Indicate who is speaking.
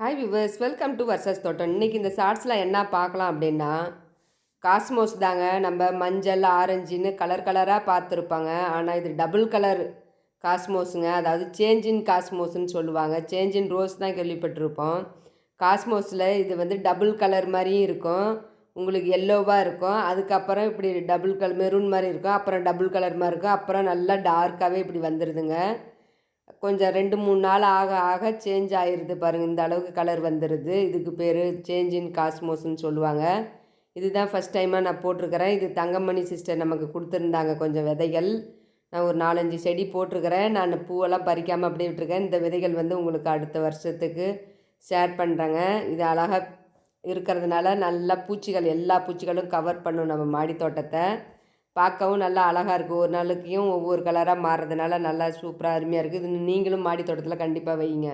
Speaker 1: Hi viewers welcome to வர்சஸ் தோட்டம் இன்றைக்கி இந்த ஷார்ட்ஸில் என்ன பார்க்கலாம் அப்படின்னா காஸ்மோஸ் தாங்க. நம்ம மஞ்சள் ஆரஞ்சுன்னு கலர் கலராக பார்த்துருப்பாங்க. ஆனால் இது டபுள் கலர் காஸ்மோஸுங்க அதாவது சேஞ்ச் இன் காஸ்மோஸ்ன்னு சொல்லுவாங்க. சேஞ்ச் இன் ரோஸ் தான் கேள்விப்பட்டிருப்போம். காஸ்மோஸில் இது வந்து டபுள் கலர் மாதிரியும் இருக்கும். உங்களுக்கு எல்லோவாக இருக்கும். அதுக்கப்புறம் இப்படி டபுள் கலர் மெரூன் மாதிரி இருக்கும். அப்புறம் டபுள் கலர் மாதிரி இருக்கும். அப்புறம் நல்லா டார்க்காகவே இப்படி வந்துடுதுங்க கொஞ்சம் ரெண்டு மூணு நாள் ஆக ஆக சேஞ்ச் ஆயிடுது பாருங்கள் இந்த அளவுக்கு கலர் வந்துடுது இதுக்கு பேர் சேஞ்ச் இன் காஸ்மோஸ்ன்னு சொல்லுவாங்க. இதுதான் ஃபஸ்ட் டைமாக நான் போட்டிருக்கிறேன். இது தங்கமணி சிஸ்டர் நமக்கு கொடுத்துருந்தாங்க கொஞ்சம் விதைகள். நான் ஒரு நாலஞ்சு செடி போட்டிருக்கிறேன். நான் பூவெல்லாம் பறிக்காமல் அப்படியே விட்டுருக்கேன். இந்த விதைகள் வந்து உங்களுக்கு அடுத்த வருஷத்துக்கு ஷேர் பண்ணுறேங்க இது அழகாக இருக்கிறதுனால நல்லா பூச்சிகள் எல்லா பூச்சிகளும் கவர் பண்ணும் நம்ம மாடி தோட்டத்தை பார்க்கவும் நல்லா அழகாக இருக்குது ஒரு நாளுக்கையும் ஒவ்வொரு கலராக மாறுறதுனால நல்லா சூப்பராக அருமையாக இருக்குது இது நீங்களும் மாடி தோட்டத்தில் கண்டிப்பாக வைங்க